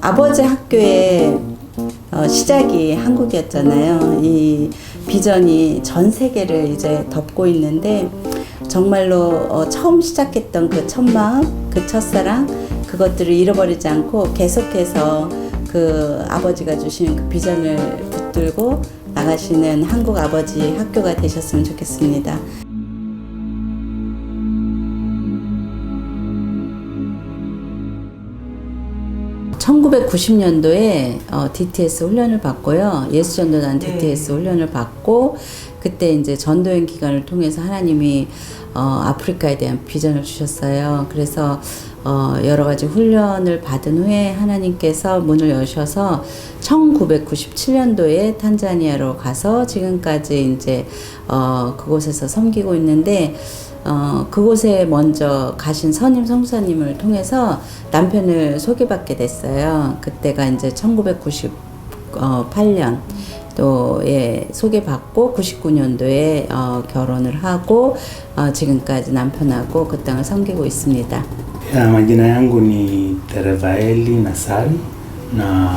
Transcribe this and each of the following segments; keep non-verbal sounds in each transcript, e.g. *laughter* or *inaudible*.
아버지 학교의 어, 시작이 한국이었잖아요. 이 비전이 전 세계를 이제 덮고 있는데 정말로 어, 처음 시작했던 그 첫 마음, 그 첫사랑 그것들을 잃어버리지 않고 계속해서 그 아버지가 주신 그 비전을 붙들고 나가시는 한국 아버지 학교가 되셨으면 좋겠습니다. 1990년도에 어, DTS 훈련을 받고요. 예수전도단 네. DTS 훈련을 받고 그때 이제 전도연 기간을 통해서 하나님이 어, 아프리카에 대한 비전을 주셨어요. 그래서 어, 여러 가지 훈련을 받은 후에 하나님께서 문을 여셔서 1997년도에 탄자니아로 가서 지금까지 이제 어, 그곳에서 섬기고 있는데 어, 그곳에 먼저 가신 선임 성사님을 통해서 남편을 소개받게 됐어요. 그때가 이제 1998년 또에 소개받고 99년도에 어, 결혼을 하고 어, 지금까지 남편하고 그 땅을 섬기고 있습니다. Na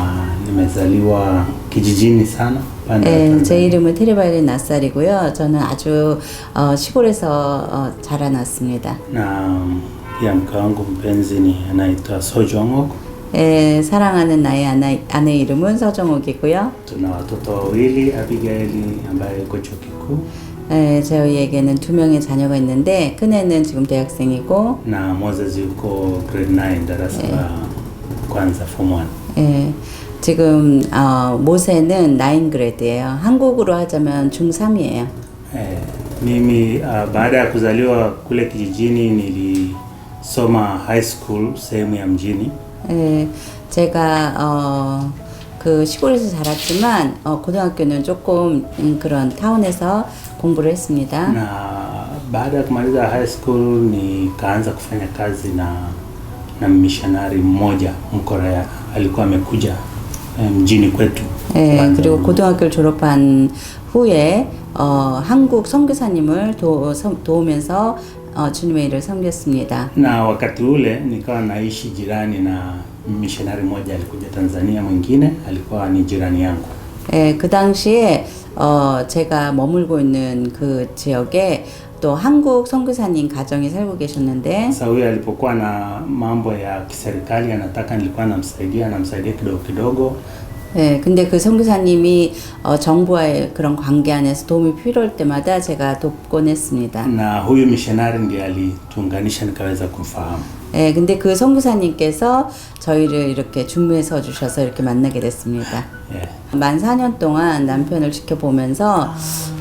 nimezaliwa kijijini sana pande 예, 제. 이름은 테레바일린 나살이고요. 저는 아주 어, 시골에서 어, 자라났습니다. na pia mke wangu mpenzi ni anaitwa Sojongok. 예, 사랑하는 나의 아내, 아내 이름은 서정옥이고요. Tuna watoto wawili, Abigaili ambaye yuko chuo kikuu 예, 저희에게는 두 명의 자녀가 있는데 큰애는 지금 대학생이고 na Moses yuko grade 9 darasa la kwanza form 1. 예, 지금 어, 모세는 9그레드예요. 한국으로 하자면 중3이에요. Eh, mimi uh, baada ya kuzaliwa kule kijijini nilisoma high school sehemu ya mjini 예, 제가 어, 그 시골에서 자랐지만 어, 고등학교는 조금 음, 그런 타운에서 공부를 했습니다. na baada ya kumaliza high school nikaanza kufanya kazi na na missionary mmoja Mkorea alikuwa amekuja eh, mjini kwetu 예, Kwanza 그리고 음, 고등학교를 졸업한 후에 어, 한국 선교사님을 도, 섬- 도우면서 어, 주님의 일을 섬겼습니다. na wakati ule nikawa naishi jirani na missionary mmoja alikuja Tanzania mwingine alikuwa ni jirani yangu 예, 그 당시에 어, 제가 머물고 있는 그 지역에 또 한국 선교사님 가정이 살고 계셨는데 huyo alipokuwa na mambo ya kiserikali anataka nilikuwa namsaidia namsaidia kidogo kidogo 예, 근데 그 선교사님이 어, 정부와의 그런 관계 안에서 도움이 필요할 때마다 제가 돕곤 했습니다. na huyu missionary ndiye alituunganisha nikaweza kumfahamu 예, 근데 그 선교사님께서 저희를 이렇게 중매서 주셔서 이렇게 만나게 됐습니다. yeah. 만 4년 동안 남편을 지켜보면서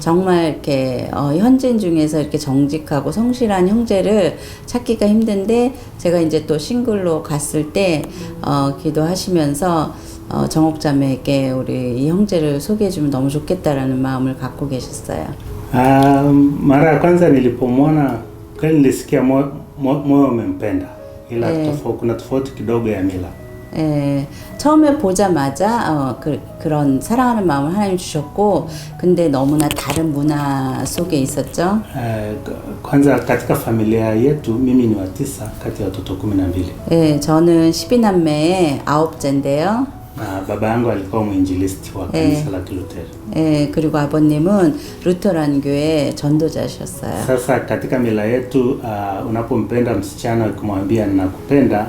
정말 이렇게 어, 현진 중에서 이렇게 정직하고 성실한 형제를 찾기가 힘든데 제가 이제 또 싱글로 갔을 때 어, 기도하시면서 어, 정옥자매에게 우리 이 형제를 소개해주면 너무 좋겠다라는 마음을 갖고 계셨어요. Ah, mara ya kwanza nilipomwona kweli nilisikia moyo mo, moyo umempenda ila Eh. tofauti, kuna tofauti kidogo ya mila 예, 처음에 보자마자 어, 그, 그런 사랑하는 마음을 하나님 주셨고 근데 너무나 다른 문화 속에 있었죠. eh, kwanza katika familia yetu mimi ni wa tisa kati ya watoto kumi na mbili 예, 저는 12남매의 아홉째인데요. Na baba yangu alikuwa mwinjilisti wa kanisa la Kiluteri. 예, 그리고 아버님은 루터란 교회 전도자셨어요. Sasa katika mila yetu uh, unapompenda msichana ukimwambia ninakupenda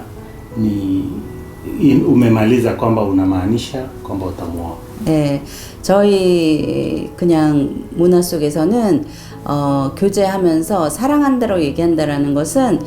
ni in, umemaliza kwamba unamaanisha kwamba utamuoa. 예, 저희 그냥 문화 속에서는 어, 교제하면서 사랑한다고 얘기한다라는 것은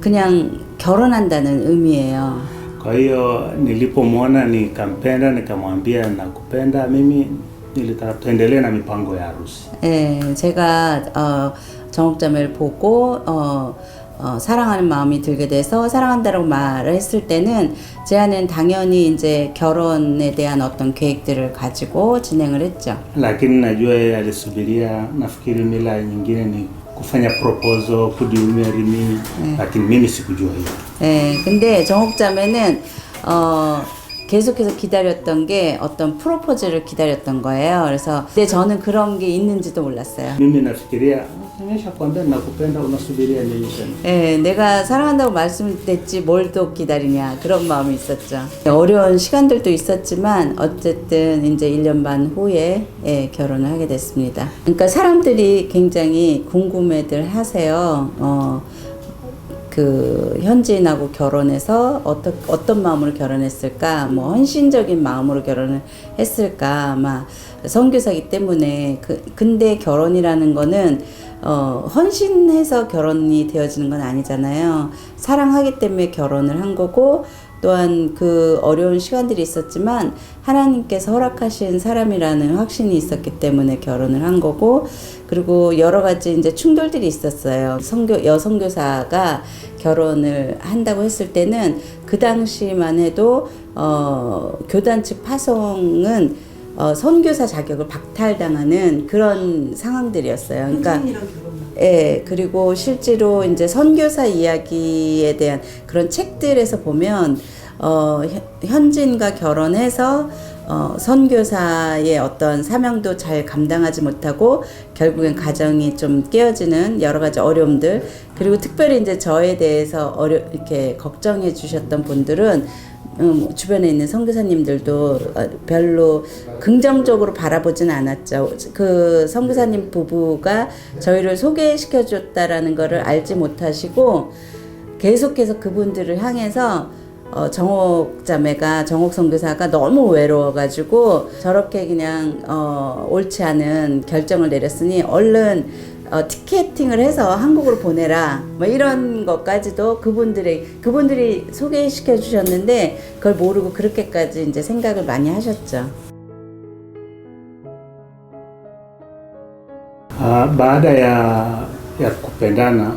그냥 결혼한다는 의미예요. Kwa hiyo nilipomwona nikampenda, nikamwambia nakupenda, mimi nilitaka tuendelee na mipango ya harusi. 예, 제가 어, 정옥자매를 보고 어, 어, 사랑하는 마음이 들게 돼서 사랑한다라고 말을 했을 때는 제 안엔 당연히 이제 결혼에 대한 어떤 계획들을 가지고 진행을 했죠. Lakini najua yeye alisubiria, nafikiri mila nyingine ni kufanya proposal, kudiumia nini, lakini mimi sikujua hiyo. 예, 근데 정옥자매는 어, 계속해서 기다렸던 게 어떤 프로포즈를 기다렸던 거예요. 그래서 근데 저는 그런 게 있는지도 몰랐어요. Mimi nafikiria nimeshakwambia nakupenda, unasubiria nini tena? 예, 내가 사랑한다고 말씀드렸지 뭘 또 기다리냐 그런 마음이 있었죠. 어려운 시간들도 있었지만 어쨌든 이제 1년 반 후에 예, 결혼을 하게 됐습니다. 그러니까 사람들이 굉장히 궁금해들 하세요. 어, 그 현지인하고 결혼해서 어떤 어떤 마음으로 결혼했을까? 뭐 헌신적인 마음으로 결혼을 했을까? 아마 선교사기 때문에 그 근데 결혼이라는 거는 어 헌신해서 결혼이 되어지는 건 아니잖아요. 사랑하기 때문에 결혼을 한 거고 또한 그 어려운 시간들이 있었지만 하나님께서 허락하신 사람이라는 확신이 있었기 때문에 결혼을 한 거고 그리고 여러 가지 이제 충돌들이 있었어요. 성교 여성교사가 결혼을 한다고 했을 때는 그 당시만 해도 어 교단 측 파송은 어 선교사 자격을 박탈당하는 그런 상황들이었어요. 그러니까 예, 그리고 실제로 이제 선교사 이야기에 대한 그런 책들에서 보면 어, 현- 현진과 결혼해서 어, 선교사의 어떤 사명도 잘 감당하지 못하고 결국엔 가정이 좀 깨어지는 여러 가지 어려움들 그리고 특별히 이제 저에 대해서 어려 이렇게 걱정해 주셨던 분들은 음, 주변에 있는 선교사님들도 어, 별로 긍정적으로 바라보진 않았죠. 그 선교사님 부부가 저희를 소개시켜 줬다라는 것을 알지 못하시고 계속해서 그분들을 향해서 어, 정옥 자매가 정옥 선교사가 너무 외로워가지고 저렇게 그냥 어, 옳지 않은 결정을 내렸으니 얼른 어, 티켓팅을 해서 한국으로 보내라 뭐 이런 것까지도 그분들의 그분들이 소개시켜 주셨는데 그걸 모르고 그렇게까지 이제 생각을 많이 하셨죠. Ah, baada ya kupendana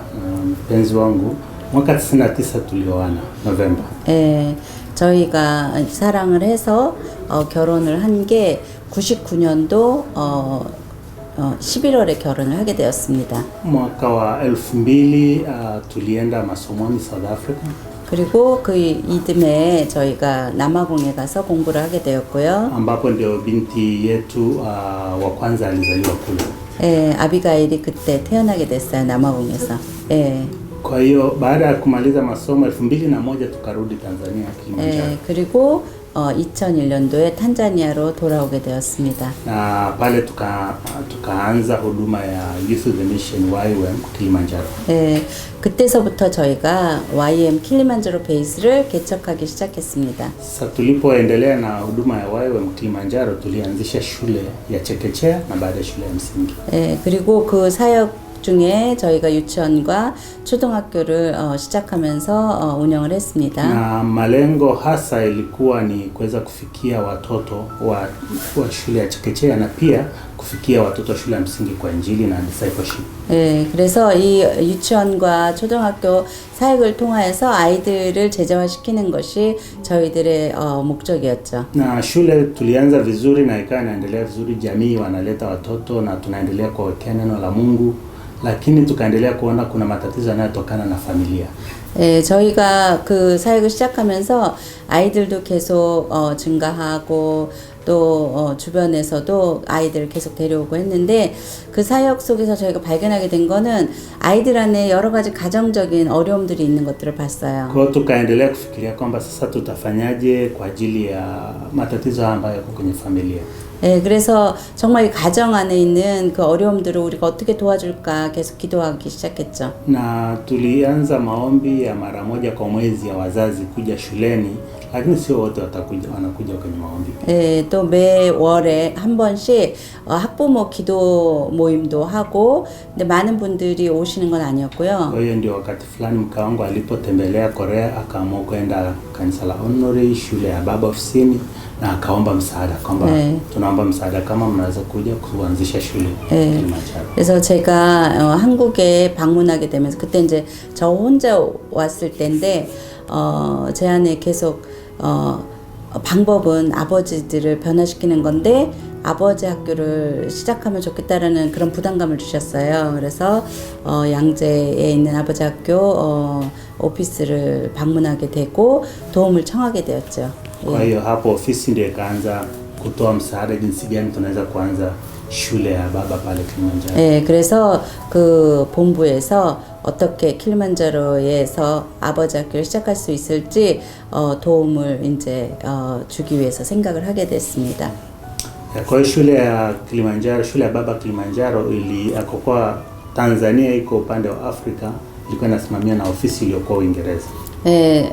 mwaka 99 tulioana Novemba. 예, 저희가 사랑을 해서 어, 결혼을 한 게 99년도 어, 어, 11월에 결혼을 하게 되었습니다. Mwaka wa elfu mbili uh, tulienda masomoni South Africa 그리고 그 이듬해 저희가 남아공에 가서 공부를 하게 되었고요. ambapo ndio binti yetu uh, wa kwanza alizaliwa kule. 예, 아비가일이 그때 태어나게 됐어요. 남아공에서. 예. Kwa hiyo baada ya kumaliza masomo elfu mbili na moja tukarudi Tanzania Kilimanjaro. 예, 그리고 어, 2001년도에 탄자니아로 돌아오게 되었습니다. na pale tuka tukaanza huduma ya Youth with the Mission YWAM Kilimanjaro. 예, 그때서부터 저희가 YM 킬리만자로 베이스를 개척하기 시작했습니다. Sasa tulipoendelea na huduma ya YWAM Kilimanjaro tulianzisha shule ya chekechea na baada ya shule ya msingi. 예, 그리고 그 사역 중에 저희가 유치원과 초등학교를 어, 시작하면서 어, 운영을 했습니다. Na malengo hasa ilikuwa ni kuweza kufikia watoto wa, wa shule ya chekechea na pia kufikia watoto wa shule ya msingi kwa injili na discipleship. 예, 그래서 이 유치원과 초등학교 사역을 통하여서 아이들을 제자화시키는 것이 저희들의 어, 목적이었죠. Na shule tulianza vizuri na ikawa inaendelea vizuri, jamii wanaleta watoto na tunaendelea kuwawekea neno la Mungu, lakini tukaendelea kuona kuna matatizo yanayotokana na familia. 예, 저희가 그 사역을 시작하면서 아이들도 계속 어, 증가하고 또 어, 주변에서도 아이들을 계속 데려오고 했는데 그 사역 속에서 저희가 발견하게 된 거는 아이들 안에 여러 가지 가정적인 어려움들이 있는 것들을 봤어요. Kwa hiyo tukaendelea kufikiria kwamba sasa tutafanyaje kwa ajili ya matatizo haya ambayo yako kwenye familia. 예, 그래서 정말 이 가정 안에 있는 그 어려움들을 우리가 어떻게 도와줄까 계속 기도하기 시작했죠. Na tulianza maombi ya mara moja kwa mwezi ya wazazi kuja shuleni, lakini sio wote watakuja wanakuja kwenye maombi. 예, 또 매월에 한 번씩 어, 학부모 기도 모임도 하고 근데 많은 분들이 오시는 건 아니었고요. Kwa hiyo ndio wakati fulani mke wangu alipotembelea Korea akaamua kwenda kanisa la Honore, shule ya baba ofisini, na akaomba msaada kwamba 네. tunaomba msaada kama mnaweza kuja kuanzisha shule 네. Kilimanjaro. 그래서 제가 어, 한국에 방문하게 되면서 그때 이제 저 혼자 왔을 때인데 어, 제 안에 계속 어, 방법은 아버지들을 변화시키는 건데 아버지 학교를 시작하면 좋겠다라는 그런 부담감을 주셨어요. 그래서 어, 양재에 있는 아버지 학교 어, 오피스를 방문하게 되고 도움을 청하게 되었죠. Kuanza ya baba pale Kilimanjaro. 예, 그래서 그 본부에서 어떻게 킬만자로에서 아버지 학교를 시작할 수 있을지 어, 도움을 이제 어, 주기 위해서 생각을 하게 됐습니다. Ya, Kwa hiyo shule ya Kilimanjaro, shule ya baba Kilimanjaro ili akokuwa Tanzania iko upande wa Afrika, ilikuwa inasimamia na ofisi iliyokuwa Uingereza. 예,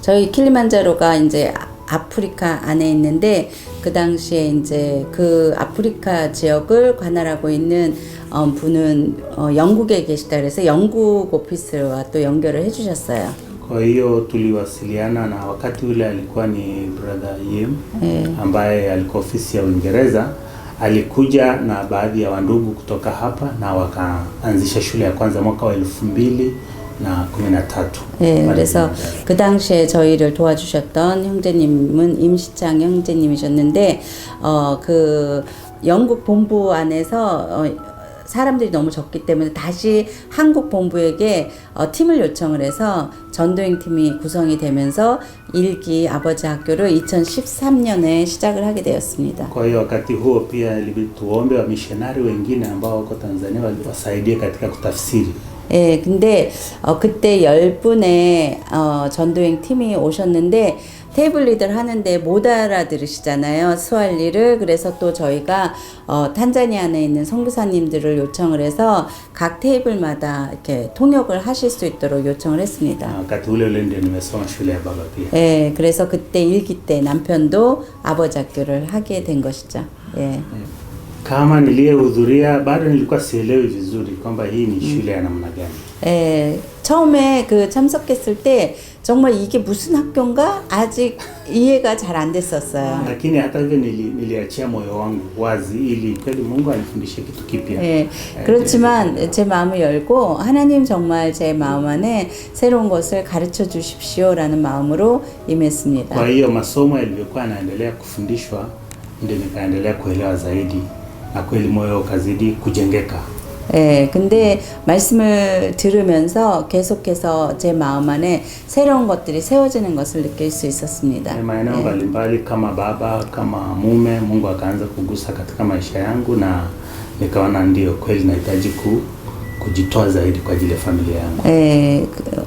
저희 킬리만자로가 이제 아프리카 안에 있는데 그 당시에 이제 그 아프리카 지역을 관할하고 있는 어, 분은 어, 영국에 계시다 그래서 영국 오피스와 또 연결을 해주셨어요. Kwa hiyo tuliwasiliana na wakati ule alikuwa ni brother Yim ambaye alikuwa ofisi ya Uingereza. Alikuja na baadhi ya wandugu kutoka hapa na wakaanzisha shule ya kwanza mwaka wa elfu mbili na tatu. 예, 그래서. 그 당시에 저희를 도와주셨던 형제님은 임시창 형제님이셨는데, 어, 그 영국 본부 안에서 어, 사람들이 너무 적기 때문에 다시 한국 본부에게 어, 팀을 요청을 해서 전도행 팀이 구성이 되면서 일기 아버지 학교를 2013년에 시작을 하게 되었습니다. Kwa hiyo wakati huo pia tuombe wamishonari wengine ambao wako Tanzania wali- wasaidie katika kutafsiri. 예, 근데 어, 그때 열 분의 어, 전도행 팀이 오셨는데 테이블 리더를 하는데 못 알아들으시잖아요. 스왈리를. 그래서 또 저희가 어, 탄자니아 안에 있는 선교사님들을 요청을 해서 각 테이블마다 이렇게 통역을 하실 수 있도록 요청을 했습니다. baba pia. 예, 그래서 그때 일기 때 남편도 아버지 학교를 하게 된 것이죠. 예. Kama niliyehudhuria bado nilikuwa sielewi vizuri kwamba hii ni shule ya namna gani. 예, 처음에 그 참석했을 때 정말 이게 무슨 학교인가 아직 이해가 잘 안 됐었어요. Lakini hata hivyo nili, niliachia moyo wangu wazi ili kweli Mungu anifundishe kitu kipya. 예, 그렇지만 제 마음을 열고 하나님 정말 제 마음 안에 새로운 것을 가르쳐 주십시오라는 마음으로 임했습니다. Kwa hiyo masomo yalivyokuwa yanaendelea kufundishwa ndio nikaendelea kuelewa zaidi na kweli moyo ukazidi kujengeka. 예, 근데 말씀을 들으면서 계속해서 제 마음 안에 새로운 것들이 세워지는 것을 느낄 수 있었습니다. Maeneo mbalimbali kama baba kama mume, Mungu akaanza kugusa katika maisha yangu na nikaona ndio kweli nahitaji ku, kujitoa zaidi kwa ajili ya familia yangu. 예, 그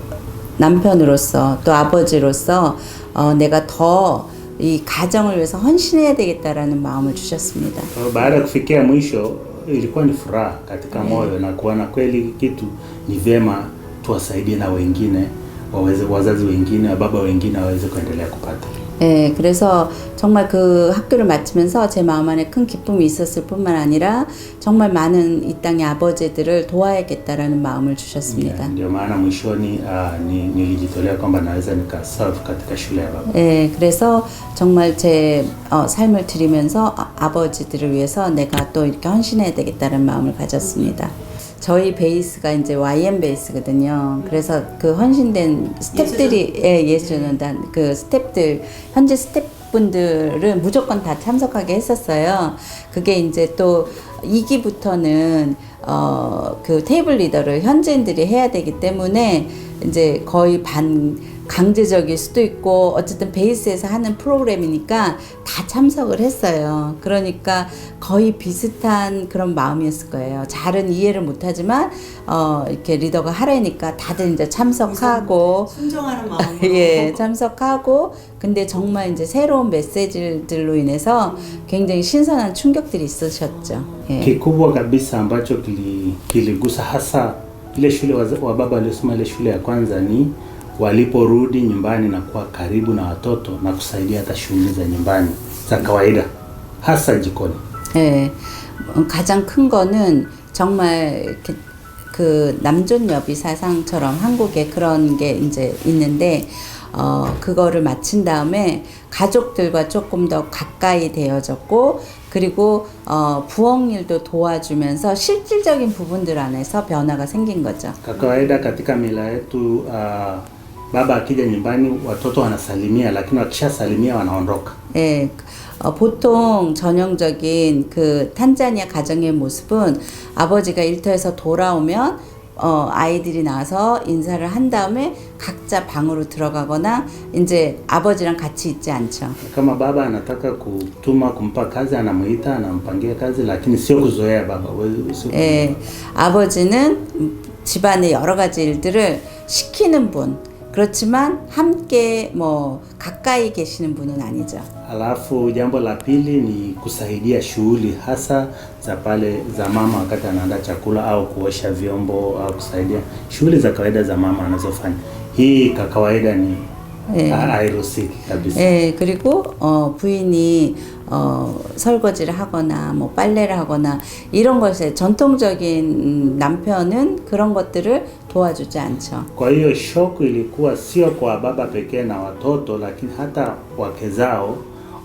남편으로서 또 아버지로서 어, 내가 더 이 가정을 위해서 헌신해야 되겠다라는 마음을 주셨습니다. Kwa hiyo baada ya kufikia mwisho ilikuwa ni furaha katika moyo na kuona kweli kitu ni vyema tuwasaidie na wengine waweze, wazazi wengine, baba wengine waweze kuendelea kupata. 예, 그래서 정말 그 학교를 마치면서 제 마음 안에 큰 기쁨이 있었을 뿐만 아니라 정말 많은 이 땅의 아버지들을 도와야겠다라는 마음을 주셨습니다. Ndio maana mwishoni ni, nilijitolea kwamba naweza nikaserve katika shule ya baba. 예, 그래서 정말 제 어, 삶을 드리면서 아, 아버지들을 위해서 내가 또 이렇게 헌신해야 되겠다는 마음을 가졌습니다. 저희 베이스가 이제 YM 베이스거든요. 그래서 그 헌신된 스탭들이 예, 예수전단 그 스탭들 현재 스탭 분들은 무조건 다 참석하게 했었어요. 그게 이제 또 2기부터는 어, 그 테이블 리더를 현지인들이 해야 되기 때문에 이제 거의 반 강제적일 수도 있고 어쨌든 베이스에서 하는 프로그램이니까 다 참석을 했어요. 그러니까 거의 비슷한 그런 마음이었을 거예요. 잘은 이해를 못하지만 어 이렇게 리더가 하라니까 다들 이제 참석하고 순종하는 마음으로 *laughs* 예 참석하고 근데 정말 이제 새로운 메시지들로 인해서 굉장히 신선한 충격들이 있으셨죠. 예. Kikubwa kabisa ambacho kili- kiligusa hasa ile shule wa baba waliosoma ile shule ya kwanza ni waliporudi nyumbani na kuwa karibu na watoto na kusaidia hata shughuli za nyumbani za kawaida hasa jikoni. 예, 어, 가장 큰 거는 정말 이렇게 그 남존여비 사상처럼 한국에 그런 게 이제 있는데 어 그거를 마친 다음에 가족들과 조금 더 가까이 되어졌고 그리고 어 부엌 일도 도와주면서 실질적인 부분들 안에서 변화가 생긴 거죠. Kwa kawaida katika mila yetu uh, baba akija nyumbani watoto wanasalimia, lakini wakishasalimia wanaondoka. 예, 어, 보통 전형적인 그 탄자니아 가정의 모습은 아버지가 일터에서 돌아오면 어, aidiri 나와서 인사를 한 다음에 각자 방으로 들어가거나 이제 아버지랑 같이 있지 않죠. Kama baba anataka kutuma kumpa kazi, anamuita anampangia kazi, lakini sio kuzoea baba. 예, 아버지는 집안의 여러 가지 일들을 시키는 분. 그렇지만 함께 뭐 가까이 계시는 분은 아니죠. Alafu jambo la pili ni kusaidia shughuli hasa za pale za mama wakati anaandaa chakula au kuosha vyombo au kusaidia shughuli za kawaida za mama anazofanya. Hii kwa kawaida ni Eh. ha- hairuhusiki kabisa. 예, 그리고 어, 부인이 어, 설거지를 하거나 뭐 빨래를 하거나 이런 것에 전통적인 음, 남편은 그런 것들을 도와주지 않죠. Kwa hiyo shoku ilikuwa sio kwa baba pekee na watoto, lakini hata wake zao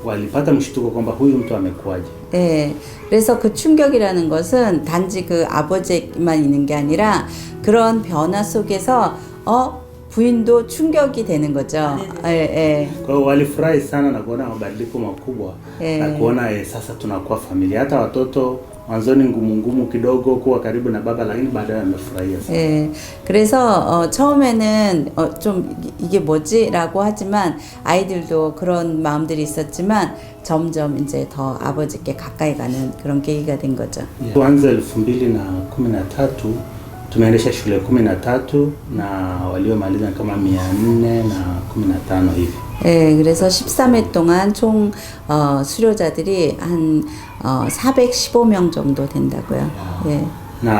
walipata mshtuko kwamba huyu mtu amekuwaje. 네, 그래서 그 충격이라는 것은 단지 그 아버지만 있는 게 아니라 그런 변화 속에서 어 부인도 충격이 되는 거죠. 예, 예. Kwa hiyo walifurahi sana na kuona mabadiliko makubwa Eh. na kuona eh, sasa tunakuwa familia. Hata watoto mwanzoni ngumu ngumu kidogo kuwa karibu na baba, lakini baadaye wamefurahia sana. 예, 그래서 어, 처음에는 어, 좀 이- 이게 뭐지라고 하지만 아이들도 그런 마음들이 있었지만 점점 이제 더 아버지께 가까이 가는 그런 계기가 된 거죠. Tuanze elfu mbili na kumi na tatu tumeendesha shule kumi na tatu na waliomaliza kama mia nne na kumi na tano hivi. 예, 그래서 13회 동안 총 어, 수료자들이 한 어, 415명 정도 된다고요. 예. na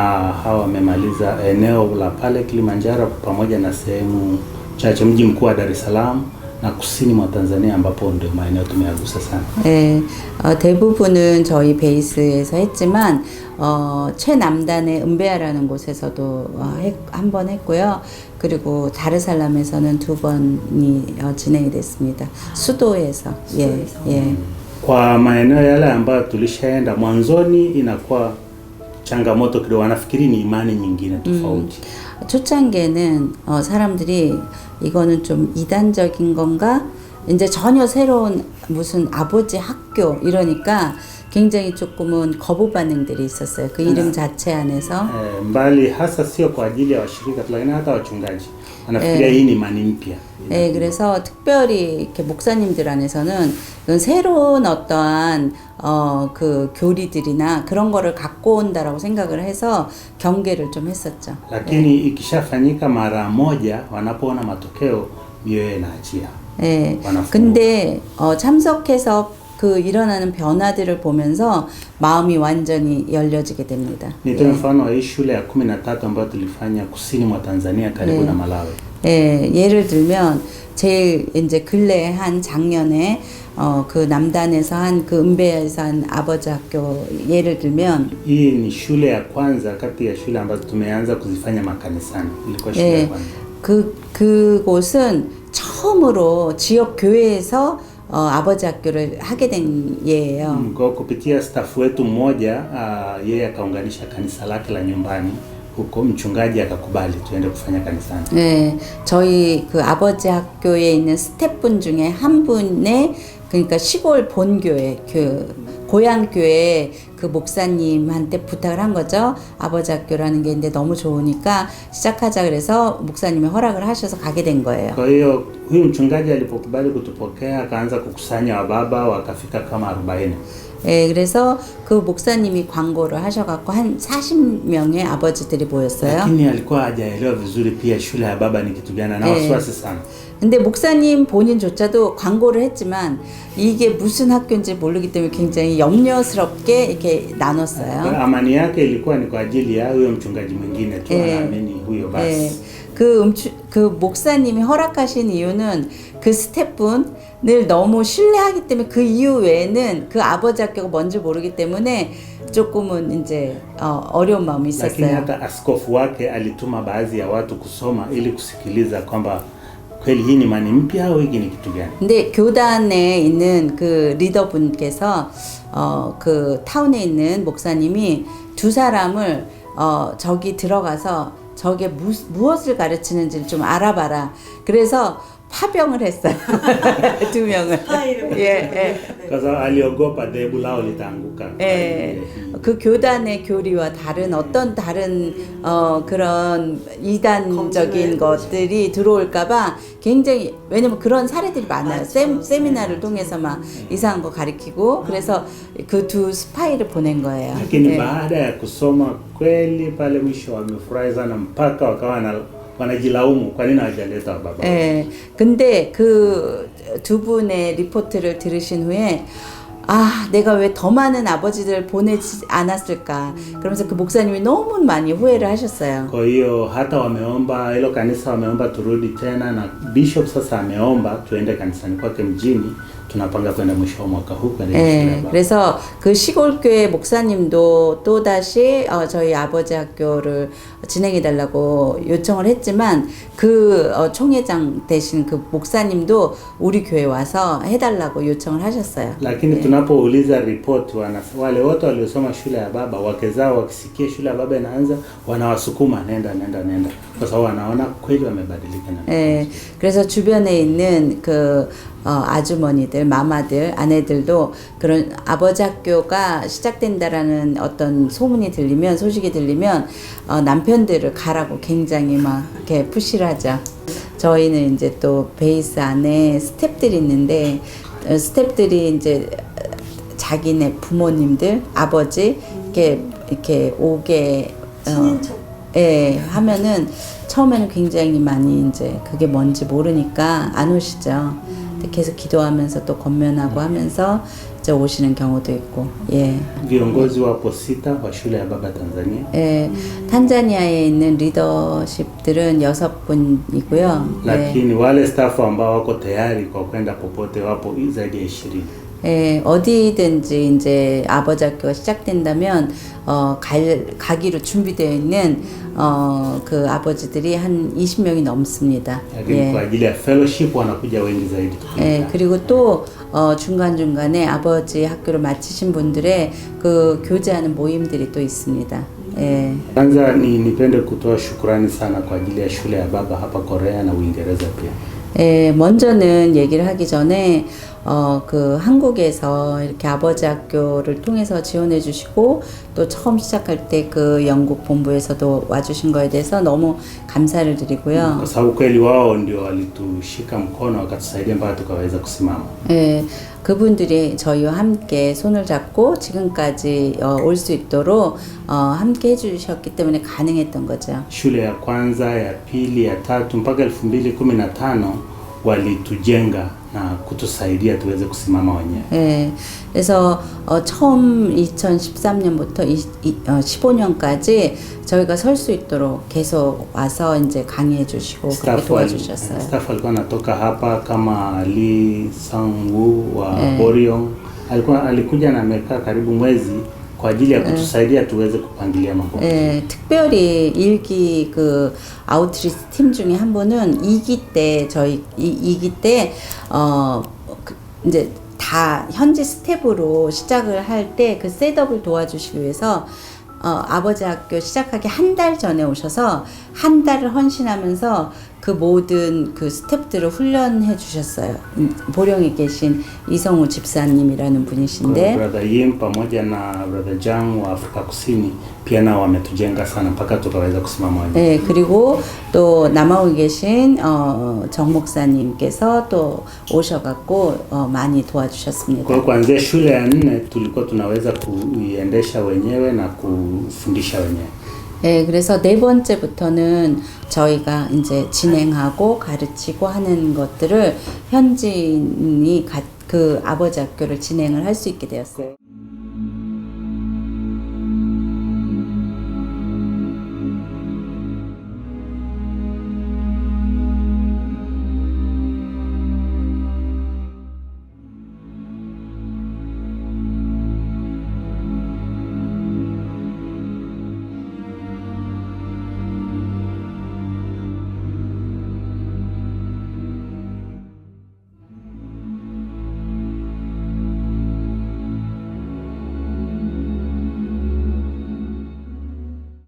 hawa wamemaliza eneo la pale Kilimanjaro pamoja na sehemu chache mji mkuu wa Dar es Salaam na kusini mwa Tanzania ambapo ndio maeneo tumeyagusa sana. 예, 어, 대부분은 저희 베이스에서 했지만 어, 최남단의 은베아라는 곳에서도 어, 한번 했고요. 그리고 다르살람에서는 두 번이 어, 진행이 됐습니다. 수도에서 예, 예. Kwa maeneo yale ambayo tulishaenda mwanzoni, inakuwa changamoto kidogo, wanafikiri ni imani nyingine tofauti 초창기에는 어, 사람들이 이거는 좀 이단적인 건가? 이제 전혀 새로운 무슨 아버지 학교 이러니까 굉장히 조금은 거부 반응들이 있었어요. 그 이름 자체 안에서. e, mbali hasa sio kwa ajili ya washirika tu, lakini hata wachungaji wanafikiria hii ni imani mpya. 네, 그래서 특별히 이렇게 목사님들 안에서는 이건 새로운 어떠한 어, 그 교리들이나 그런 거를 갖고 온다라고 생각을 해서 경계를 좀 했었죠. Lakini ikishafanyika mara moja, wanapoona matokeo, mioyo inaachia. 예. wanafunzi. 근데 어, 참석해서 그 일어나는 변화들을 보면서 마음이 완전히 열려지게 됩니다. Nitoe mfano wa hii shule ya kumi na tatu ambayo tulifanya kusini mwa Tanzania karibu 네. na Malawi. 예, 예를 들면 제일 이제 근래 한 작년에 어, 그 남단에서 한 그 은배에서 한 아버지 학교 예를 들면 Hii ni shule ya kwanza kati ya shule ambazo tumeanza kuzifanya makanisani. Ilikuwa shule ya 예, kwanza. 그 그곳은 처음으로 지역 교회에서 어, 아버지 학교를 하게 된 예예요. Mm, Kwa kupitia staff wetu mmoja uh, yeye akaunganisha kanisa lake la nyumbani huko, mchungaji akakubali tuende kufanya kanisani. 네, 저희 그 아버지 학교에 있는 스태프분 중에 한 분의 그러니까 시골 본교회 그 고향 교회 그 목사님한테 부탁을 한 거죠. 아버지 학교라는 게 있는데 너무 좋으니까 시작하자 그래서 목사님이 허락을 하셔서 가게 된 거예요. Kwa hiyo huyu mchungaji alipokubali kutupokea akaanza kukusanya wababa, wakafika kama 40. 예, 그래서 그 목사님이 광고를 하셔갖고 한 40명의 아버지들이 모였어요. Lakini alikuwa hajaelewa vizuri pia shule ya baba ni kitu gani, na Eh. wasiwasi sana. 근데 목사님 본인조차도 광고를 했지만 이게 무슨 학교인지 모르기 때문에 굉장히 염려스럽게 이렇게 나눴어요. amani yake ilikuwa ni kwa ajili ya huyo mchungaji mwingine tu, Eh. anaamini huyo 예, basi. 그, 음추, 그 목사님이 허락하신 이유는 그 스태프분을 너무 신뢰하기 때문에 그 이유 외에는 그 아버지 학교가 뭔지 모르기 때문에 조금은 이제 어, 어려운 마음이 Lakini 있었어요. hata askofu wake alituma baadhi ya watu kusoma ili kusikiliza kwamba kweli hii ni imani mpya au hiki ni kitu gani. 근데 교단에 있는 그 리더분께서 어 그 타운에 있는 목사님이 두 사람을 어 저기 들어가서 저게 무, 무엇을 가르치는지를 좀 알아봐라. 그래서 파병을 했어요. 두 명을. 예, 예. Sasa aliogopa litaanguka. kwa 예. 그 교단의 교리와 다른 어떤 다른 어 그런 이단적인 것들이 들어올까봐 굉장히 왜냐면 그런 사례들이 많아요. 맞죠. 세, 세미나를 통해서 막 이상한 거 가르치고 그래서 그 두 스파이를 보낸 거예요. Lakini 예. baada ya kusoma kweli pale mwisho wamefurahi sana mpaka wakawa na, wanajilaumu kwa nini hawajaleta baba. 예. 근데 그 두 분의 리포트를 들으신 후에 아, 내가 왜 더 많은 아버지들 보내지 않았을까. 그러면서 그 목사님이 너무 많이 후회를 하셨어요. Kwa hiyo hata wameomba hilo kanisa wameomba turudi tena, na bishop sasa ameomba tuende kanisani kwake mjini. Tunapanga kwenda mwisho wa mwaka huu kwenda 예. 그래서 그 시골교회 목사님도 또 다시 어, 저희 아버지 학교를 진행해 달라고 요청을 했지만 그 어, 총회장 대신 그 목사님도 우리 교회 와서 해달라고 요청을 하셨어요. Lakini tunapouliza ripoti wana, wale wote waliosoma shule ya baba wake zao wakisikia shule ya baba inaanza wanawasukuma nenda nenda nenda, kwa sababu wanaona kweli wamebadilika 예, 그래서 주변에 있는 그 어, 아주머니들, 마마들, 아내들도 그런 아버지 학교가 시작된다라는 어떤 소문이 들리면, 소식이 들리면 어, 남편들을 가라고 굉장히 막 이렇게 푸시를 하죠. 저희는 이제 또 베이스 안에 스탭들이 있는데 어, 스탭들이 이제 자기네 부모님들, 아버지 이렇게 이렇게 오게 어, 예, 하면은 처음에는 굉장히 많이 이제 그게 뭔지 모르니까 안 오시죠. 근데 계속 기도하면서 또 건면하고 하면서 이제 오시는 경우도 있고, 예. viongozi wapo sita wa shule ya baba Tanzania, 예, 탄자니아에 있는 리더십들은 여섯 분이고요. 예, lakini wale staff ambao wako tayari kwa kwenda popote wapo zaidi ya ishirini. 예, 어디든지 이제 아버지 학교가 시작된다면 어, 갈, 가기로 준비되어 있는 어, 그 아버지들이 한 20명이 넘습니다. Wanakuja wengi zaidi. 예, 그리고 또 어, 중간중간에 아버지 학교를 마치신 분들의 그 교제하는 모임들이 또 있습니다. 예. Kwanza ni nipende kutoa shukrani sana kwa ajili ya shule ya baba hapa Korea na Uingereza pia. 예, 먼저는 얘기를 하기 전에 어, 그 한국에서 이렇게 아버지 학교를 통해서 지원해 주시고 또 처음 시작할 때 그 영국 본부에서도 와주신 거에 대해서 너무 감사를 드리고요. Kwa sababu kweli wao ndio walitushika mkono wakatusaidia mpaka tukaweza kusimama. 예, 그분들이 저희와 함께 손을 잡고 지금까지 어, 올 수 있도록 어, 함께 해주셨기 때문에 가능했던 거죠. Shule ya kwanza, ya pili, ya tatu mpaka elfu mbili kumi na tano walitujenga na kutusaidia tuweze kusimama wenyewe. 예, 그래서 어, 처음 2013년부터 이, 이, 어, 15년까지 저희가 설 수 있도록 계속 와서 이제 강의해 주시고 그렇게 Staff wali- 도와주셨어요. staff alikuwa anatoka hapa kama Lee Sang-woo wa Eh. Boryong. Alikuwa alikuja na amekaa karibu mwezi kwa ajili ya kutusaidia tuweze kupangilia mambo. 예, 특별히 일기 그 아웃리치 팀 중에 한 분은 2기 때 저희 이, 2기 때 어, 그, 이제 다 현지 스텝으로 시작을 할 때 그 셋업을 도와주시기 위해서 어, 아버지 학교 시작하기 한 달 전에 오셔서 한 달을 헌신하면서 그 모든 그 스텝들을 훈련해 주셨어요. 음, 보령에 계신 이성우 집사님이라는 분이신데 brother Yim pamoja na brother Jang wa Afrika Kusini pia nao wametujenga sana mpaka tukaweza kusimama wenyewe. 네, 그리고 또 남아오 계신 어, 정 목사님께서 또 오셔갖고 어, 많이 도와주셨습니다. hiyo kuanzia shule ya nne tulikuwa tunaweza kuiendesha wenyewe na kufundisha wenyewe. 네, 그래서 네 번째부터는 저희가 이제 진행하고 가르치고 하는 것들을 현지인이 가, 그 아버지 학교를 진행을 할 수 있게 되었어요.